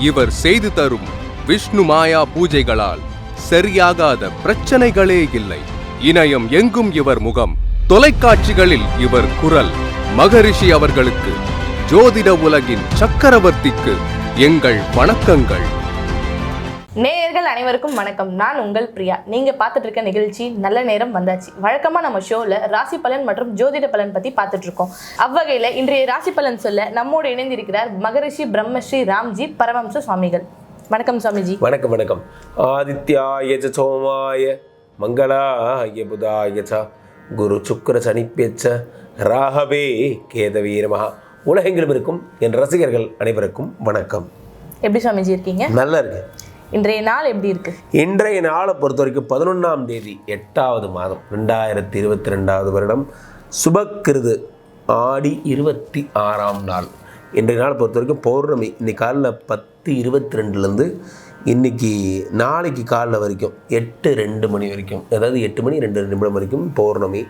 இவர் செய்து தரும் விஷ்ணு மாயா பூஜைகளால் சரியாகாத பிரச்சனைகளே இல்லை. இணையம் எங்கும் இவர் முகம். தொலைக்காட்சிகளில் இவர் குரல். மகரிஷி அவர்களுக்கு ஜோதிட உலகின் சக்கரவர்த்திக்கு எங்கள் வணக்கங்கள். நேயர்கள் அனைவருக்கும் வணக்கம். நான் உங்கள் பிரியா. நீங்க பார்த்துட்டு இருக்க நிகழ்ச்சி நல்ல நேரம் வந்தாச்சு. வழக்கமா நம்ம ஷோல ராசி பலன் மற்றும் ஜோதிட பலன் பத்தி பார்த்துட்டு இருக்கோம். அவ்வகையில இன்றைய ராசி பலன் சொல்ல நம்மோடு இணைந்திருக்கிறார் மகரிஷி பிரம்மஸ்ரீ ராம்ஜி பரமம்ச சுவாமிகள். வணக்கம் சுவாமிஜி. வணக்கம் வணக்கம். ஆதித்யாய சோமாய மங்களாய புதாய ச குரு சுக்கர சனிப்பெச்ச ராகவே கேதவே நமஹ. உலகெங்கிலும் இருக்கும் என் ரசிகர்கள் அனைவருக்கும் வணக்கம். எப்படி சுவாமிஜி இருக்கீங்க? நல்லா இருக்கு இன்றைய நாள் எப்படி இருக்கு? இன்றைய நாளை பொறுத்த வரைக்கும் பதினொன்றாம் தேதி எட்டாவது மாதம் ரெண்டாயிரத்தி இருபத்தி ரெண்டாவது வருடம் சுபக்கிருது ஆடி இருபத்தி ஆறாம் நாள். இன்றைய நாளை பொறுத்த வரைக்கும் பௌர்ணமி இன்னைக்கு காலைல பத்து இருபத்தி ரெண்டுலேருந்து இன்றைக்கி நாளைக்கு காலைல வரைக்கும் எட்டு ரெண்டு மணி வரைக்கும் அதாவது எட்டு மணி ரெண்டு நிமிடம் வரைக்கும் பௌர்ணமி.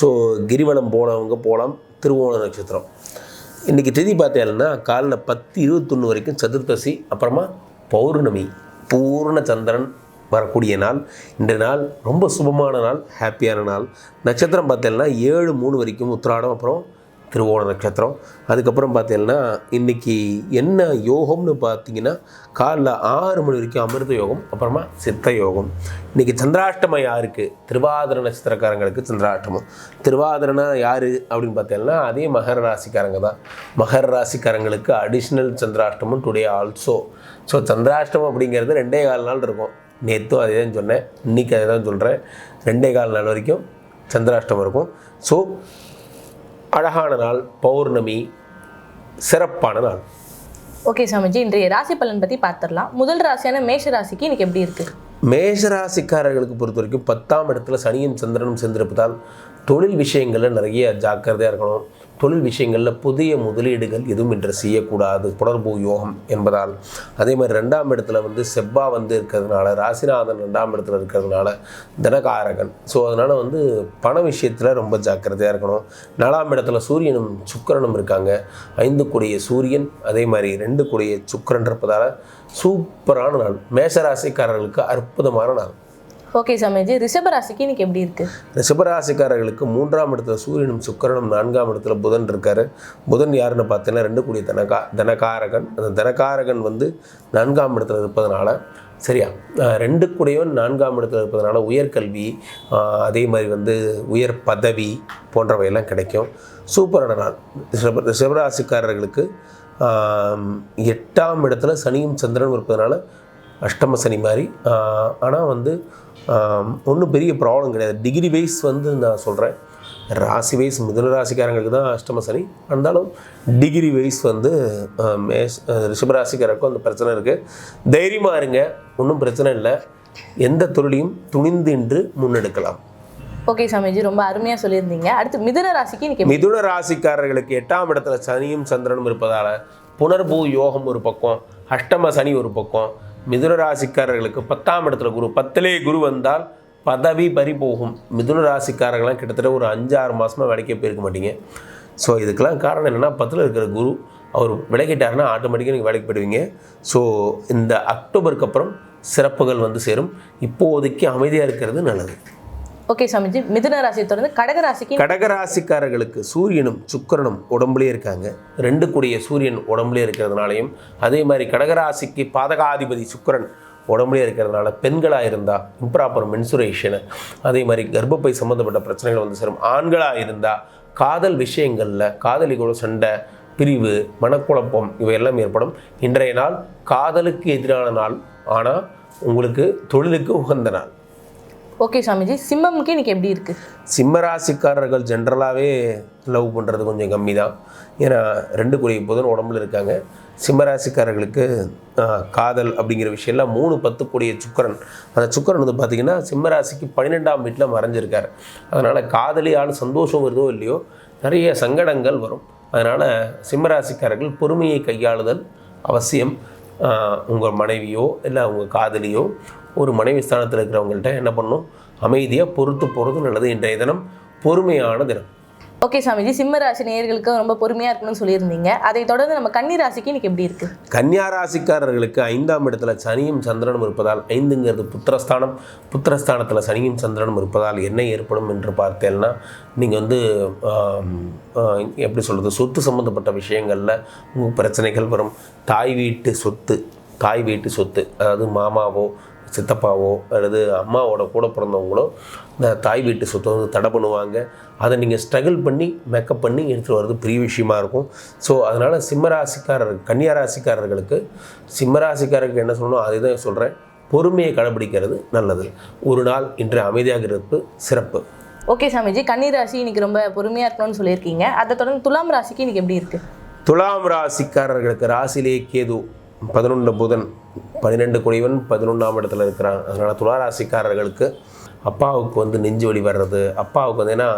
ஸோ கிரிவலம் போனவங்க போகலாம் திருவோண நட்சத்திரம். இன்றைக்கி திதி பார்த்தேன்னா காலைல பத்து இருபத்தொன்று வரைக்கும் சதுர்த்தசி அப்புறமா பௌர்ணமி. பூர்ண சந்திரன் வரக்கூடிய நாள். இன்றைய நாள் ரொம்ப சுபமான நாள் ஹாப்பியான நாள். நட்சத்திரம் பார்த்தீங்கன்னா ஏழு மூணு வரைக்கும் உத்திராடம் அப்புறம் திருவோண நட்சத்திரம். அதுக்கப்புறம் பார்த்தீங்கன்னா இன்றைக்கி என்ன யோகம்னு பார்த்தீங்கன்னா காலைல ஆறு மணி வரைக்கும் அமிர்த யோகம் அப்புறமா சித்த யோகம். இன்றைக்கி சந்திராஷ்டமம் யாருக்கு? திருவாதிர நட்சத்திரக்காரங்களுக்கு சந்திராஷ்டமம். திருவாதிரனா யார் அப்படின்னு பார்த்தீங்கன்னா அதே மகர ராசிக்காரங்க தான். மகர ராசிக்காரங்களுக்கு அடிஷ்னல் சந்திராஷ்டமம் டுடே ஆல்சோ ஸோ சந்திராஷ்டமம் அப்படிங்கிறது ரெண்டே கால் நாள் இருக்கும். நேற்றும் அதே தான் சொன்னேன். இன்றைக்கி அதே தான் சொல்கிறேன் ரெண்டே கால் நாள் வரைக்கும் சந்திராஷ்டமம் இருக்கும். ஸோ அழகான நாள் பௌர்ணமி சிறப்பான நாள். ஓகே சுவாமிஜி இன்றைய ராசி பலன் பத்தி பார்த்துடலாம். முதல் ராசியான மேஷ ராசிக்கு இன்னைக்கு எப்படி இருக்கு? மேஷராசிக்காரர்களுக்கு பொறுத்த வரைக்கும் பத்தாம் இடத்துல சனியும் சந்திரனும் சேர்ந்திருப்பதால் தொழில் விஷயங்களில் நிறைய ஜாக்கிரதையாக இருக்கணும். தொழில் விஷயங்களில் புதிய முதலீடுகள் எதுவும் இன்று செய்யக்கூடாது புணர்பூ யோகம் என்பதால். அதே மாதிரி ரெண்டாம் இடத்துல வந்து செவ்வா வந்து இருக்கிறதுனால ராசிநாதன் ரெண்டாம் இடத்துல இருக்கிறதுனால தனகாரகன். ஸோ அதனால் வந்து பண விஷயத்தில் ரொம்ப ஜாக்கிரதையாக இருக்கணும். நாலாம் இடத்துல சூரியனும் சுக்கிரனும் இருக்காங்க. ஐந்து கூடிய சூரியன் அதே மாதிரி ரெண்டு கூடிய சுக்கிரன் இருப்பதால் சூப்பரான நாள். மேஷராசிக்காரர்களுக்கு அற்புதமான நாள். ஓகே சுவாமிஜி ரிஷபராசிக்கு இன்னைக்கு எப்படி இருக்கு? ரிஷபராசிக்காரர்களுக்கு மூன்றாம் இடத்துல சூரியனும் சுக்கரனும் நான்காம் இடத்துல புதன் இருக்காரு. புதன் யாருன்னு பார்த்தீங்கன்னா ரெண்டு கூடிய தனகா தனகாரகன். அந்த தனகாரகன் வந்து நான்காம் இடத்துல இருப்பதனால சரியா? ரெண்டு கூடையும் நான்காம் இடத்துல இருப்பதனால உயர்கல்வி அதே மாதிரி வந்து உயர் பதவி போன்றவையெல்லாம் கிடைக்கும். சூப்பரான நாள். ரிஷப ரிஷபராசிக்காரர்களுக்கு எட்டாம் இடத்துல சனியும் சந்திரனும் இருப்பதனால அஷ்டம சனி மாதிரி ஆனால் வந்து ஒன்றும் பெரிய ப்ராப்ளம் கிடையாது. டிகிரி வைஸ் வந்து நான் சொல்கிறேன் ராசி வைஸ் மிதுன ராசிக்காரங்களுக்கு தான் அஷ்டம சனி. இருந்தாலும் டிகிரி வைஸ் வந்து மேஷ் ரிஷபராசிக்காரருக்கும் அந்த பிரச்சனை இருக்குது தைரியமாக இருங்க. ஒன்றும் பிரச்சனை இல்லை. எந்த தொழிலையும் துணிந்து இன்று முன்னெடுக்கலாம். ஓகே சுவாமிஜி ரொம்ப அருமையா சொல்லியிருந்தீங்க. அடுத்து மிதுன ராசிக்கு எப்படி- மிதுன ராசிக்காரர்களுக்கு எட்டாம் இடத்துல சனியும் சந்திரனும் இருப்பதால் புனர்பூ யோகம் ஒரு பக்கம் அஷ்டம சனி ஒரு பக்கம் மிதுன ராசிக்காரர்களுக்கு பத்தாம் இடத்துல குரு பத்திலே குரு வந்தால் பதவி பறி போகும். மிதுன ராசிக்காரங்களாம் கிட்டத்தட்ட ஒரு அஞ்சு ஆறு மாதமாக வேலைக்கே போயிருக்க மாட்டீங்க. ஸோ இதுக்கெல்லாம் காரணம் என்னென்னா பத்தில் இருக்கிற குரு அவர் விலகிட்டாருன்னா ஆட்டோமேட்டிக்காக நீங்கள் வேலைக்கு போயிடுவீங்க. ஸோ இந்த அக்டோபருக்கு அப்புறம் சிறப்புகள் வந்து சேரும். இப்போதைக்கு அமைதியாக இருக்கிறது நல்லது. ஓகே சுவாமிஜி. மிதுன ராசியை தொடர்ந்து கடகராசிக்கு கடகராசிக்காரர்களுக்கு சூரியனும் சுக்கரனும் உடம்புலே இருக்காங்க. ரெண்டு கூடிய சூரியன் உடம்புலயே இருக்கிறதுனாலையும் அதே மாதிரி கடகராசிக்கு பாதகாதிபதி சுக்கிரன் உடம்புலயே இருக்கிறதுனால பெண்களாக இருந்தால் இம்ப்ராப்பர் மென்சுரேஷனு அதே மாதிரி கர்ப்பப்பை சம்மந்தப்பட்ட பிரச்சனைகள் வந்து சேரும். ஆண்களாக இருந்தால் காதல் விஷயங்களில் காதலிகளோட சண்டை பிரிவு மனக்குழப்பம் இவையெல்லாம் ஏற்படும். இன்றைய நாள் காதலுக்கு எதிரான நாள். ஆனால் உங்களுக்கு தொழிலுக்கு உகந்த நாள். ஓகே சாமிஜி சிம்மம்க்கு இன்றைக்கி எப்படி இருக்குது சிம்ம ராசிக்காரர்கள் ஜென்ரலாகவே லவ் பண்ணுறது கொஞ்சம் கம்மி தான் ஏன்னா ரெண்டு குறை புதன் உடம்புல இருக்காங்க. சிம்ம ராசிக்காரர்களுக்கு காதல் அப்படிங்கிற விஷயம்லாம் மூணு பத்து கூடிய சுக்கரன். அந்த சுக்கரன் வந்து பார்த்திங்கன்னா சிம்ம ராசிக்கு பன்னிரெண்டாம் வீட்டில் மறைஞ்சிருக்கார். அதனால் காதலியால் சந்தோஷம் வருதோ இல்லையோ நிறைய சங்கடங்கள் வரும். அதனால் சிம்ம ராசிக்காரர்கள் பொறுமையை கையாளுதல் அவசியம். உங்கள் மனைவியோ இல்லை உங்கள் காதலியோ ஒரு மனைவி ஸ்தானத்தில் இருக்கிறவங்கள்ட்ட என்ன பண்ணணும் அமைதியாக பொறுத்து போகிறது நல்லது இன்றைய தினம். பொறுமையான தினம். ஓகே சாமிஜி. சிம்ம ராசி நேயர்களுக்கு ரொம்ப பொறுமையா இருக்கணும்னு சொல்லியிருந்தீங்க. அதை தொடர்ந்து நம்ம கன்னி ராசிக்கு இன்னைக்கு எப்படி இருக்கு? கன்னியா ராசிக்காரர்களுக்கு ஐந்தாம் இடத்துல சனியும் சந்திரனும் இருப்பதால் ஐந்துங்கிறது புத்திரஸ்தானம். புத்திரஸ்தானத்தில் சனியும் சந்திரனும் இருப்பதால் என்ன ஏற்படும் என்று பார்த்தேன்னா நீங்கள் வந்து எப்படி சொல்கிறது சொத்து சம்மந்தப்பட்ட விஷயங்களில் உங்களுக்கு பிரச்சனைகள் வரும். தாய் வீட்டு சொத்து தாய் வீட்டு சொத்து அதாவது மாமாவோ சித்தப்பாவோ அல்லது அம்மாவோட கூட பிறந்தவங்களோ இந்த தாய் வீட்டு சொத்தை வந்து தடை பண்ணுவாங்க. அதை நீங்கள் ஸ்ட்ரகிள் பண்ணி மேக்கப் பண்ணி எடுத்துகிட்டு வர்றது பெரிய விஷயமா இருக்கும். ஸோ அதனால் சிம்மராசிக்காரர் கன்னியா ராசிக்காரர்களுக்கு சிம்மராசிக்காரருக்கு என்ன சொல்லணும் அதை தான் சொல்கிறேன் பொறுமையை கடைபிடிக்கிறது நல்லது. ஒரு நாள் இன்று அமைதியாக இருப்பு சிறப்பு. ஓகே சாமிஜி. கன்னி ராசி இன்னைக்கு ரொம்ப பொறுமையா இருக்கணும்னு சொல்லியிருக்கீங்க. அதை தொடர்ந்து துலாம் ராசிக்கு இன்னைக்கு எப்படி இருக்கு? துலாம் ராசிக்காரர்களுக்கு ராசிலே கேது. பதினொன்று புதன் பன்னிரெண்டு குடிவன் பதினொன்றாம் இடத்துல இருக்கிறான். அதனால் துளாராசிக்காரர்களுக்கு அப்பாவுக்கு வந்து நெஞ்சு வலி வர்றது அப்பாவுக்கு வந்து ஏன்னா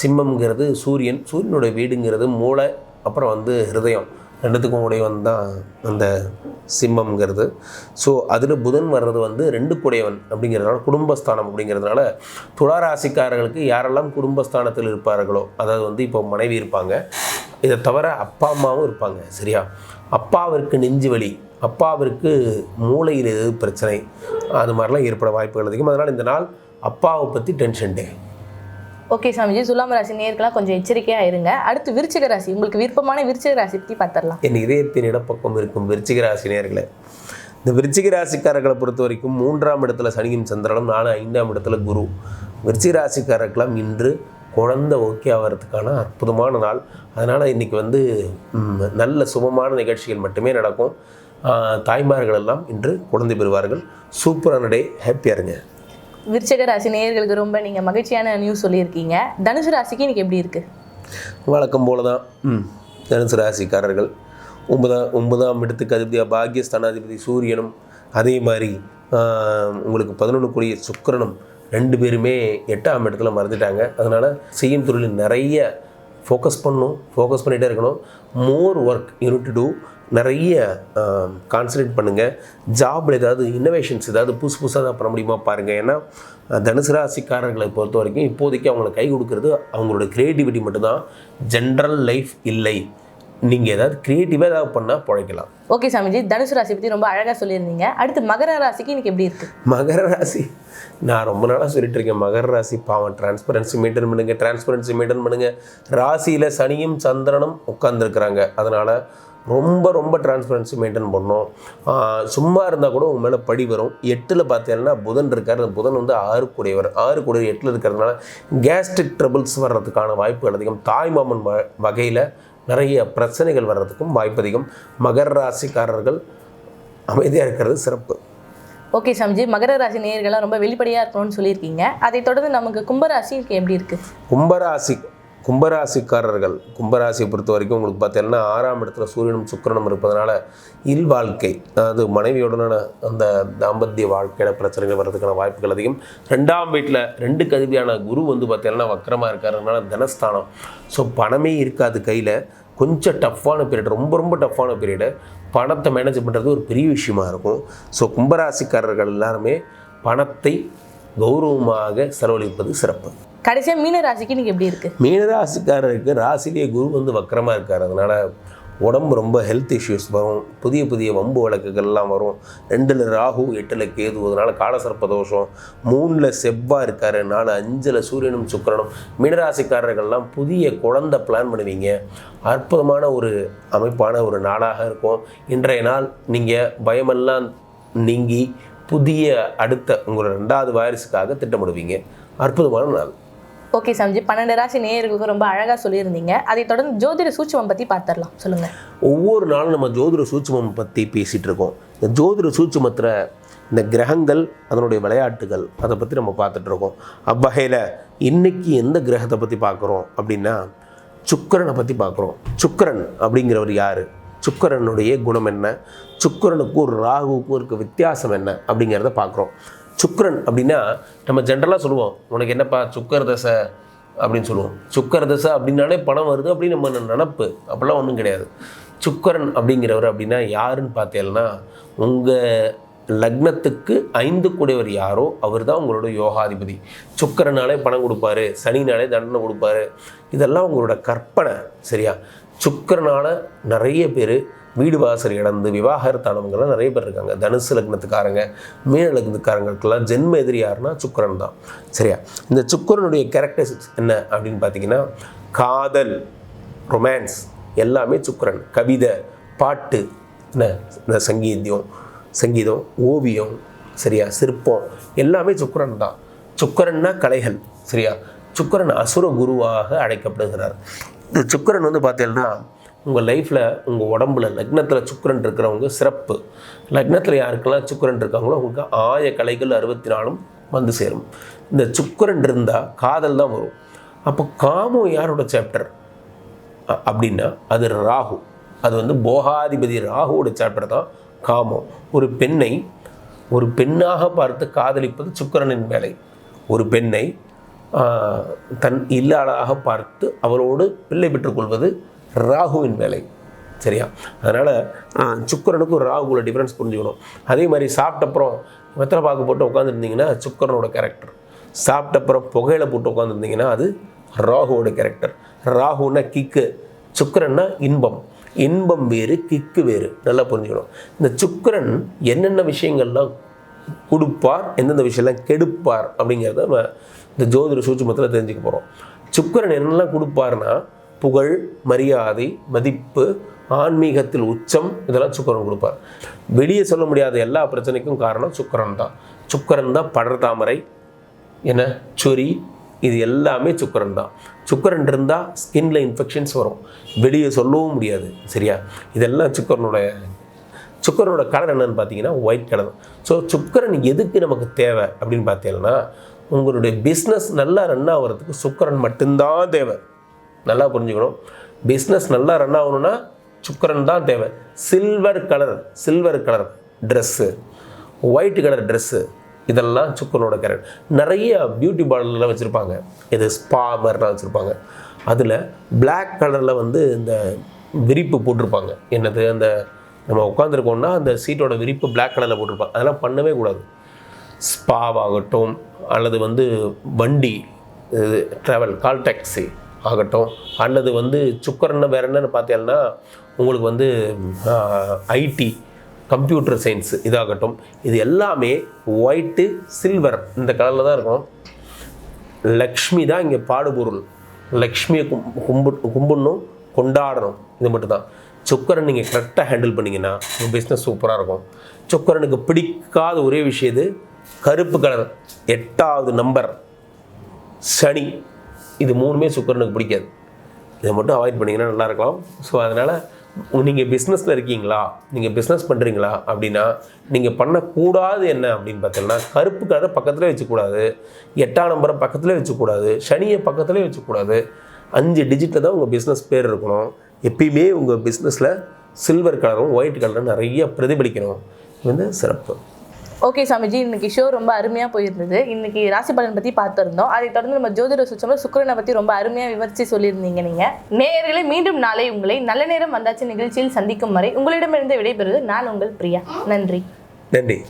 சிம்மங்கிறது சூரியன் சூரியனுடைய வீடுங்கிறது மூளை அப்புறம் வந்து ஹிருதயம். ரெண்டுத்துக்கும் உடையவன் தான் அந்த சிம்மம்ங்கிறது. ஸோ அதில் புதன் வர்றது வந்து ரெண்டு குடையவன் அப்படிங்கிறதுனால குடும்பஸ்தானம் அப்படிங்கிறதுனால துளாராசிக்காரர்களுக்கு யாரெல்லாம் குடும்பஸ்தானத்தில் இருப்பார்களோ அதாவது வந்து இப்போ மனைவி இருப்பாங்க இதை தவிர அப்பா அம்மாவும் இருப்பாங்க சரியா? அப்பாவிற்கு நெஞ்சு வலி அப்பாவிற்கு மூளையில் எது பிரச்சனை அது மாதிரிலாம் ஏற்பட வாய்ப்புகள் அதிகம். அதனால் இந்த நாள் அப்பாவை பற்றி டென்ஷன் டே. ஓகே சாமிஜி துலாம் ராசி நேயர்களாம் கொஞ்சம் எச்சரிக்கையா இருங்க. அடுத்து விருச்சிக ராசி உங்களுக்கு விருப்பமான விருச்சிக ராசி பத்தி பார்த்துடலாம் என் இதயத்தின் இடப்பக்கம் இருக்கும் விருச்சிக ராசி நேயர்களே இந்த விருச்சிக ராசிக்காரர்களை பொறுத்த வரைக்கும் மூன்றாம் இடத்துல சனியும் சந்திரனும் நாலு ஐந்தாம் இடத்துல குரு. விருச்சிக ராசிக்காரர்களாம் இன்று குழந்தை ஓகே ஆகிறதுக்கான அற்புதமான நாள். அதனால் இன்றைக்கி வந்து நல்ல சுபமான நிகழ்ச்சிகள் மட்டுமே நடக்கும். தாய்மார்கள் எல்லாம் இன்று குழந்தை பெறுவார்கள். சூப்பரான டே ஹாப்பியாக இருங்க. விருச்சிக ராசி நேயர்களுக்கு ரொம்ப நீங்க மகிழ்ச்சியான நியூஸ் சொல்லியிருக்கீங்க. தனுசு ராசிக்கு இன்னைக்கு எப்படி இருக்கு? வழக்கம் போல தான் ம் தனுசு ராசிக்காரர்கள். ஒன்பதாம் ஒன்பதாம் இடத்துக்கு அதிபதியாக பாக்கியஸ்தானாதிபதி சூரியனும் அதே மாதிரி உங்களுக்கு பதினொன்று கூடிய சுக்கிரனும் ரெண்டு பேருமே எட்டாம் இடத்துல மறந்துட்டாங்க அதனால் செய்யும் தொழிலில் நிறைய ஃபோக்கஸ் பண்ணணும் ஃபோக்கஸ் பண்ணிகிட்டே இருக்கணும். More work you need to do நிறைய கான்சன்ட்ரேட் பண்ணுங்கள் ஜாபில் ஏதாவது இன்னோவேஷன்ஸ் ஏதாவது புதுசு புதுசாக தான் பண்ண முடியுமா பாருங்கள் ஏன்னா தனுசு ராசிக்காரர்களை பொறுத்த வரைக்கும் இப்போதைக்கு அவங்களை கை கொடுக்கறது அவங்களோட க்ரியேட்டிவிட்டி மட்டும்தான். ஜென்ரல் லைஃப் இல்லை. நீங்கள் ஏதாவது க்ரியேட்டிவாக ஏதாவது பண்ணால் பிழைக்கலாம். ஓகே சாமிஜி தனுசு ராசி பத்தி ரொம்ப அழகா சொல்லியிருந்தீங்க. அடுத்து மகர ராசிக்கு இன்னைக்கு எப்படி இருக்கு? மகர ராசி. நான் ரொம்ப நாளாக சொல்லிட்டு இருக்கேன். மகர ராசி பாவம் டிரான்ஸ்பரன்சி மெயின்டைன் பண்ணுங்க டிரான்ஸ்பரன்சி மெயின்டைன் பண்ணுங்க. ராசியில் சனியும் சந்திரனும் உட்காந்துருக்குறாங்க அதனால் ரொம்ப ரொம்ப டிரான்ஸ்பரன்சி மெயின்டைன் பண்ணணும் ஆஹ் சும்மா இருந்தால் கூட உங்க மேலே படி வரும். எட்டில் பார்த்தீங்கன்னா புதன் இருக்கார். அந்த புதன் வந்து ஆறு கூடியவர் ஆறு கூடியவர் எட்டில் இருக்கிறதுனால கேஸ்ட்ரிக் ட்ரபிள்ஸ் வர்றதுக்கான வாய்ப்புகள் அதிகம். தாய்மாமன் வ வகையில் நிறைய பிரச்சனைகள் வர்றதுக்கும் வாய்ப்பு அதிகம். மகர ராசிக்காரர்கள் அமைதியாக இருக்கிறது சிறப்பு. ஓகே சாமிஜி. மகர ராசி நேயர்கள்லாம் ரொம்ப வெளிப்படையா இருக்கணும்னு சொல்லியிருக்கீங்க. அதை தொடர்ந்து நமக்கு கும்பராசி எப்படி இருக்கு? கும்பராசி கும்பராசிக்காரர்கள் கும்பராசியை பொறுத்த வரைக்கும் உங்களுக்கு பார்த்தீங்கன்னா ஆறாம் இடத்துல சூரியனும் சுக்கரனும் இருப்பதனால இல் வாழ்க்கை அதாவது மனைவியுடனான அந்த தாம்பத்திய வாழ்க்கையில பிரச்சனைகள் வர்றதுக்கான வாய்ப்புகள் அதிகம். ரெண்டாம் வீட்டில் ரெண்டு கருவியான குரு வந்து பார்த்தீங்கன்னா வக்கரமாக இருக்காருனால தனஸ்தானம். ஸோ பணமே இருக்காது கையில். கொஞ்சம் டஃப்பான பீரியட் ரொம்ப ரொம்ப டஃப்பான பீரியடு பணத்தை மேனேஜ் பண்ணுறது ஒரு பெரிய விஷயமா இருக்கும். ஸோ கும்பராசிக்காரர்கள் எல்லாருமே பணத்தை கௌரவமாக செலவழிப்பது சிறப்பு. கடைசியாக மீன ராசிக்கு எப்படி இருக்குது மீனராசிக்காரருக்கு ராசிலேயே குரு வந்து வக்கரமாக இருக்கார். அதனால் உடம்பு ரொம்ப ஹெல்த் இஷ்யூஸ் வரும். புதிய புதிய வம்பு வழக்குகள்லாம் வரும். ரெண்டில் ராகு எட்டில் கேது. அதனால் காலசர்ப்ப தோஷம். மூணில் செவ்வாய் இருக்கார். நாலு அஞ்சில் சூரியனும் சுக்கிரனும். மீனராசிக்காரர்கள்லாம் புதிய குழந்தை பிளான் பண்ணுவீங்க. அற்புதமான ஒரு அமைப்பான ஒரு நாளாக இருக்கும். இன்றைய நாள் நீங்கள் பயமெல்லாம் நீங்கி புதிய அடுத்த உங்களோட ரெண்டாவது வாரிசுக்காக திட்டமிடுவீங்க. அற்புதமான நாள். ஓகே சாமிஜி. பன்னெண்டு ராசி நேயர்களுக்கு ரொம்ப அழகாக சொல்லியிருந்தீங்க. அதை தொடர்ந்து ஜோதிட சூட்சமம் பற்றி பார்த்துடலாம் சொல்லுங்கள் ஒவ்வொரு நாளும் நம்ம ஜோதிட சூட்சமம் பற்றி பேசிகிட்டு இருக்கோம். இந்த ஜோதிட சூட்சமத்தில் இந்த கிரகங்கள் அதனுடைய விளையாட்டுகள் அதை பற்றி நம்ம பார்த்துட்ருக்கோம் அவ்வகையில் இன்னைக்கு எந்த கிரகத்தை பற்றி பார்க்குறோம் அப்படின்னா சுக்கிரனை பற்றி பார்க்குறோம் சுக்கரன் அப்படிங்கிறவர் யார்? சுக்கிரனுடைய குணம் என்ன? சுக்கிரனுக்கும் ராகுவுக்கும் இருக்க வித்தியாசம் என்ன? அப்படிங்கிறத பார்க்குறோம் சுக்கரன் அப்படின்னா நம்ம ஜென்ரலாக சொல்லுவோம். உனக்கு என்னப்பா சுக்கர் தசை அப்படின்னு சொல்லுவோம். சுக்கர் தசை அப்படின்னாலே பணம் வருது அப்படின்னு நம்ம நினப்பு. அப்படிலாம் ஒன்றும் கிடையாது. சுக்கரன் அப்படிங்கிறவர் அப்படின்னா யாருன்னு பார்த்தேன்னா உங்கள் லக்னத்துக்கு ஐந்து கூடியவர் யாரோ அவர் தான் உங்களோட யோகாதிபதி. சுக்கரனாலே பணம் கொடுப்பாரு சனினாலே தண்டனை கொடுப்பாரு. இதெல்லாம் உங்களோட கற்பனை சரியா? சுக்கரனால் நிறைய பேர் வீடு வாசல் இழந்து விவாகரத்தானவங்கலாம் நிறைய பேர் இருக்காங்க. தனுசு லக்னத்துக்காரங்க மீன லக்னத்துக்காரங்களுக்கெல்லாம் ஜென்ம எதிரி யாருன்னா சுக்கரன் தான். சரியா? இந்த சுக்கரனுடைய கேரக்டரிஸ்டிக்ஸ் என்ன அப்படின்னு பார்த்தீங்கன்னா காதல் ரொமான்ஸ் எல்லாமே சுக்கரன். கவிதை பாட்டு என்ன? இந்த சங்கீதியம் சங்கீதம் ஓவியம் சரியா? சிற்பம் எல்லாமே சுக்கரன் தான். சுக்கரன்னா கலைகள் சரியா? சுக்கரன் அசுர குருவாக அழைக்கப்படுகிறார். இந்த சுக்கரன் வந்து பார்த்தீங்கன்னா உங்கள் லைஃப்பில் உங்கள் உடம்புல லக்னத்தில் சுக்கரன் இருக்கிறவங்க சிறப்பு. லக்னத்தில் யாருக்கெல்லாம் சுக்கரன் இருக்காங்களோ அவங்களுக்கு ஆய கலைகள் அறுபத்தி நாலும் வந்து சேரும். இந்த சுக்கரன் இருந்தால் காதல் தான் வரும். அப்போ காமம் யாரோட சாப்டர் அப்படின்னா அது ராகு. அது வந்து போகாதிபதி ராகுவோட சாப்டர் தான் காமம். ஒரு பெண்ணை ஒரு பெண்ணாக பார்த்து காதலிப்பது சுக்கிரனின் வேலை. ஒரு பெண்ணை தன் இல்லாளாக பார்த்து அவளோடு பிள்ளை பெற்றுக்கொள்வது ராகுவின் வேலை. சரியா? அதனால் சுக்கரனுக்கும் ராகுக்குள்ள டிஃப்ரென்ஸ் புரிஞ்சுக்கணும். அதே மாதிரி சாப்பிட்டப்புறம் வெத்தலை பாக்கு போட்டு உட்காந்துருந்தீங்கன்னா சுக்கரனோட கேரக்டர் சாப்பிட்டப்புறம் புகையில போட்டு உட்காந்துருந்தீங்கன்னா அது ராகுவோட கேரக்டர் ராகுன்னா கிக்கு சுக்கரன்னா இன்பம். இன்பம் வேறு கிக்கு வேறு. நல்லா புரிஞ்சுக்கணும். இந்த சுக்கரன் என்னென்ன விஷயங்கள்லாம் கொடுப்பார் எந்தெந்த விஷயம்லாம் கெடுப்பார் அப்படிங்கிறத நம்ம இந்த ஜோதிட சூட்சமத்தில் தெரிஞ்சுக்க போகிறோம் சுக்கிரன் என்னெல்லாம் கொடுப்பார்னா புகழ் மரியாதை மதிப்பு ஆன்மீகத்தில் உச்சம் இதெல்லாம் சுக்கிரன் கொடுப்பார். வெளியே சொல்ல முடியாத எல்லா பிரச்சனைக்கும் காரணம் சுக்கரன் தான். சுக்கரன் தான் படர் தாமரை. என்ன? சொறி. இது எல்லாமே சுக்கரன் தான். சுக்கரன் இருந்தால் ஸ்கின்ல இன்ஃபெக்ஷன்ஸ் வரும். வெளியே சொல்லவும் முடியாது. சரியா? இதெல்லாம் சுக்கரனோட சுக்கரனோட கலர் என்னன்னு பார்த்தீங்கன்னா ஒயிட் கலர் ஸோ சுக்கரன் எதுக்கு நமக்கு தேவை அப்படின்னு பார்த்தீங்கன்னா உங்களுடைய பிஸ்னஸ் நல்லா ரன் ஆகிறதுக்கு சுக்கரன் மட்டும்தான் தேவை. நல்லா புரிஞ்சுக்கணும். பிஸ்னஸ் நல்லா ரன் ஆகணும்னா சுக்கரன் தான் தேவை. Silver colour silver colour dress white colour dress இதெல்லாம் சுக்கரனோட கலர் நிறைய பியூட்டி பார்லர்லாம் வச்சுருப்பாங்க. இது ஸ்பா மாதிரிலாம் வச்சுருப்பாங்க. அதில் பிளாக் கலரில் வந்து இந்த விரிப்பு போட்டிருப்பாங்க. என்னது? அந்த நம்ம உட்காந்துருக்கோம்னா அந்த சீட்டோட விரிப்பு பிளாக் கலரில் போட்டிருப்பாங்க. அதெல்லாம் பண்ணவே கூடாது. ஸ்பாவாகட்டும் அல்லது வந்து வண்டி ட்ராவல் கால் டாக்ஸி ஆகட்டும். அல்லது வந்து சுக்கரன்னு வேறு என்னென்னு பார்த்தீங்கன்னா உங்களுக்கு வந்து ஐடி கம்ப்யூட்டர் சயின்ஸ் இதாகட்டும். இது எல்லாமே ஒயிட்டு சில்வர் இந்த கலரில் தான் இருக்கும். லக்ஷ்மி தான் இங்கே பாடுபொருள். லக்ஷ்மியை கும் கும்பு கும்பிடணும் கொண்டாடணும். இது மட்டும்தான். சுக்கரன் நீங்கள் கரெக்டாக ஹேண்டில் பண்ணீங்கன்னா உங்கள் பிஸ்னஸ் சூப்பராக இருக்கும். சுக்கரனுக்கு பிடிக்காத ஒரே விஷயம் இது கருப்பு கலர் எட்டாவது நம்பர் சனி. இது மூணுமே சுக்கரனுக்கு பிடிக்காது. இதை மட்டும் அவாய்ட் பண்ணிங்கன்னா நல்லா இருக்கலாம். ஸோ அதனால் நீங்கள் பிஸ்னஸில் இருக்கீங்களா? நீங்கள் பிஸ்னஸ் பண்ணுறீங்களா அப்படின்னா நீங்கள் பண்ணக்கூடாது என்ன அப்படின்னு பார்த்தீங்கன்னா கருப்பு கலரை பக்கத்தில் வச்சுக்கூடாது. எட்டாம் நம்பரை பக்கத்தில் வச்சுக்கூடாது. சனியை பக்கத்துலேயே வச்சுக்கூடாது. அஞ்சு டிஜிட்டில் தான் உங்கள் பிஸ்னஸ் பேர் இருக்கணும். எப்பயுமே உங்கள் பிஸ்னஸில் சில்வர் கலரும் ஒயிட் கலரும் நிறைய பிரதிபலிக்கணும். இது வந்து சிறப்பு. ஓகே சாமிஜி இன்னைக்கு ஷோ ரொம்ப அருமையாக போயிருந்தது. இன்னைக்கு ராசி பலன் பற்றி பார்த்துருந்தோம். அதை தொடர்ந்து நம்ம ஜோதிட சுச்சமில் சுக்கிரனை பற்றி ரொம்ப அருமையாக விவரித்து சொல்லியிருந்தீங்க நீங்கள் நேயர்களே மீண்டும் நாளை உங்களை நல்ல நேரம் வந்தாச்சு நிகழ்ச்சியில் சந்திக்கும் வரை உங்களிடமிருந்து விடைபெறுவது நான் உங்கள் பிரியா. நன்றி. நன்றி.